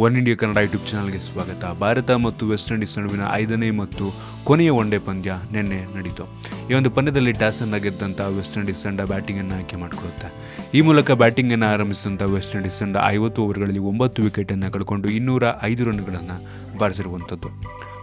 One India Kannada YouTube ಚಾನಲ್ಗೆ ಸ್ವಾಗತ. ಭಾರತ ಮತ್ತು ವೆಸ್ಟ್ ಇಂಡೀಸ್ ನಡುವಿನ ಐದನೇ ಮತ್ತು ಕೊನೆಯ ಒನ್ ಡೇ ಪಂದ್ಯ ನಿನ್ನೆ ನಡೀತು. ಈ ಒಂದು ಪಂದ್ಯದಲ್ಲಿ ಟಾಸ್ ಅನ್ನು ಗೆದ್ದಂಥ ವೆಸ್ಟ್ ಇಂಡೀಸ್ ತಂಡ ಬ್ಯಾಟಿಂಗ್ ಅನ್ನು ಆಯ್ಕೆ ಮಾಡಿಕೊಳ್ಳುತ್ತೆ. ಈ ಮೂಲಕ ಬ್ಯಾಟಿಂಗ್ ಅನ್ನು ಆರಂಭಿಸಿದಂಥ ವೆಸ್ಟ್ ಇಂಡೀಸ್ ತಂಡ ಐವತ್ತು ಓವರ್ಗಳಲ್ಲಿ ಒಂಬತ್ತು ವಿಕೆಟ್ ಅನ್ನು ಕಳ್ಕೊಂಡು ಇನ್ನೂರ ಐದು ರನ್ಗಳನ್ನು ಬಾರಿಸಿರುವಂಥದ್ದು.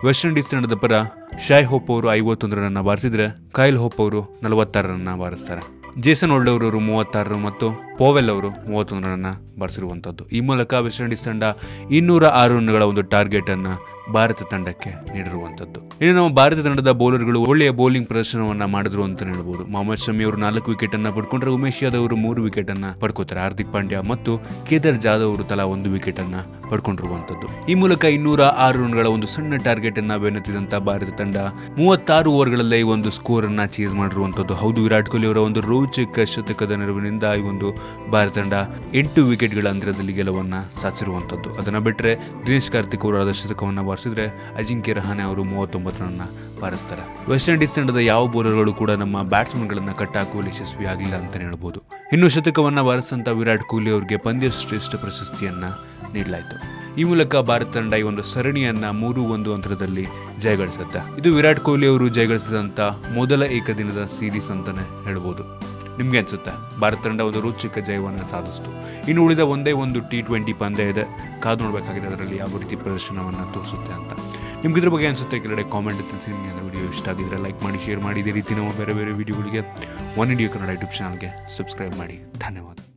ವೆಸ್ಟ್ ಇಂಡೀಸ್ ತಂಡದ ಪರ ಶಾಯ್ ಹೋಪ್ ಅವರು ಐವತ್ತೊಂದು ರನ್ನ ಬಾರಿಸಿದ್ರೆ ಕಾಯಿಲ್ ಹೋಪ್ ಅವರು ನಲವತ್ತಾರು ರನ್ನ ಬಾರಿಸ್ತಾರೆ. ಜೇಸನ್ ಓಲ್ಡ್ ಅವರು ಮೂವತ್ತಾರರು ಮತ್ತು ಪೋವೆಲ್ ಅವರು ಮೂವತ್ತೊಂದು ರನ್ನ ಬಾರಿಸಿರುವಂಥದ್ದು ಈ ಮೂಲಕ ವೆಸ್ಟ್ ಇಂಡೀಸ್ ತಂಡ ಇನ್ನೂರ ಆರು ರನ್ಗಳ ಒಂದು ಟಾರ್ಗೆಟನ್ನು ಭಾರತ ತಂಡಕ್ಕೆ ನೀಡಿರುವಂಥದ್ದು ಇನ್ನು ನಮ್ಮ ಭಾರತ ತಂಡದ ಬೌಲರ್ಗಳು ಒಳ್ಳೆಯ ಬೌಲಿಂಗ್ ಪ್ರದರ್ಶನವನ್ನ ಮಾಡಿದ್ರು ಅಂತ ಹೇಳ್ಬೋದು. ಮೊಹಮ್ಮದ್ ಶಮಿ ಅವರು ನಾಲ್ಕು ವಿಕೆಟ್ ಅನ್ನ ಪಡ್ಕೊಂಡ್ರೆ ಉಮೇಶ್ ಯಾದವ್ ಅವರು ಮೂರು ವಿಕೆಟ್ ಅನ್ನ ಪಡ್ಕೋತಾರೆ. ಹಾರ್ದಿಕ್ ಪಾಂಡ್ಯ ಮತ್ತು ಕೇದಾರ್ ಜಾಧವ್ ಅವರು ತಲಾ ಒಂದು ವಿಕೆಟ್ ಅನ್ನ ಪಡ್ಕೊಂಡಿರುವಂತದ್ದು ಈ ಮೂಲಕ ಇನ್ನೂರ ಆರು ರನ್ಗಳ ಒಂದು ಸಣ್ಣ ಟಾರ್ಗೆಟ್ ಅನ್ನ ಬೆನ್ನತ್ತಿದಂತ ಭಾರತ ತಂಡ ಮೂವತ್ತಾರು ಓವರ್ಗಳಲ್ಲೇ ಈ ಒಂದು ಸ್ಕೋರ್ ಅನ್ನ ಚೇಸ್ ಮಾಡಿರುವಂತದ್ದು ಹೌದು, ವಿರಾಟ್ ಕೊಹ್ಲಿ ಅವರ ಒಂದು ರೋಚಕ ಶತಕದ ನೆರವಿನಿಂದ ಈ ಒಂದು ಭಾರತ ತಂಡ ಎಂಟು ವಿಕೆಟ್ಗಳ ಅಂತರದಲ್ಲಿ ಗೆಲುವನ್ನ ಸಾಧಿಸಿರುವಂತದ್ದು ಅದನ್ನ ಬಿಟ್ಟರೆ ದಿನೇಶ್ ಕಾರ್ತಿಕ್ ಅವರ ಶತಕವನ್ನ ಬಾರಿಸಿದ್ರೆ ಅಜಿಂಕ್ಯ ರಹಾನೆ ಅವರು ಮೂವತ್ತೊಂಬತ್ತು ಬಾರಿಸ್ತಾರೆ. ವೆಸ್ಟ್ ಇಂಡೀಸ್ ತಂಡದ ಯಾವ ಬೌಲರ್ಗಳು ಕೂಡ ನಮ್ಮ ಬ್ಯಾಟ್ಸ್ಮನ್ಗಳನ್ನ ಕಟ್ಟಾಕುವಲ್ಲಿ ಯಶಸ್ವಿ ಆಗಲಿಲ್ಲ ಅಂತಲೇ ಹೇಳ್ಬೋದು. ಇನ್ನು ಶತಕವನ್ನ ಬಾರಿಸಿದಂಥ ವಿರಾಟ್ ಕೊಹ್ಲಿ ಅವರಿಗೆ ಪಂದ್ಯ ಶ್ರೇಷ್ಠ ಪ್ರಶಸ್ತಿಯನ್ನ ನೀಡಲಾಯಿತು. ಈ ಮೂಲಕ ಭಾರತ ತಂಡ ಈ ಒಂದು ಸರಣಿಯನ್ನ ಮೂರು ಒಂದು ಅಂತರದಲ್ಲಿ ಜಯಗಳಿಸುತ್ತೆ ಇದು ವಿರಾಟ್ ಕೊಹ್ಲಿ ಅವರು ಜಯಗಳಿಸಿದಂತ ಮೊದಲ ಏಕದಿನದ ಸೀರೀಸ್ ಅಂತಾನೆ ಹೇಳ್ಬೋದು. ನಿಮಗೆ ಅನ್ಸುತ್ತೆ? ಭಾರತ ತಂಡ ಒಂದು ರೋಚಕ ಜಯವನ್ನು ಸಾಧಿಸ್ತು. ಇನ್ನು ಉಳಿದ ಒಂದೇ ಒಂದು ಟಿ ಟ್ವೆಂಟಿ ಪಂದ್ಯ ಇದೆ. ಕಾದು ನೋಡಬೇಕಾಗಿದೆ ಅದರಲ್ಲಿ ಯಾವ ರೀತಿ ಪ್ರದರ್ಶನವನ್ನು ತೋರಿಸುತ್ತೆ ಅಂತ. ನಿಮ್ಗೆ ಇದ್ರ ಬಗ್ಗೆ ಅನ್ಸುತ್ತೆ ಕೆಳಗಡೆ ಕಾಮೆಂಟ್ ತಿಳಿಸಿ, ನಿಮಗೆ ಅಂದರೆ ವಿಡಿಯೋ ಇಷ್ಟ ಆಗಿದ್ರೆ ಲೈಕ್ ಮಾಡಿ ಶೇರ್ ಮಾಡಿ. ಇದೇ ರೀತಿ ನಾವು ಬೇರೆ ಬೇರೆ ವಿಡಿಯೋಗಳಿಗೆ ಒನ್ ಇಂಡಿಯಾ ಕನ್ನಡ ಯೂಟ್ಯೂಬ್ ಚಾನಲ್ಗೆ ಸಬ್ಸ್ಕ್ರೈಬ್ ಮಾಡಿ. ಧನ್ಯವಾದ.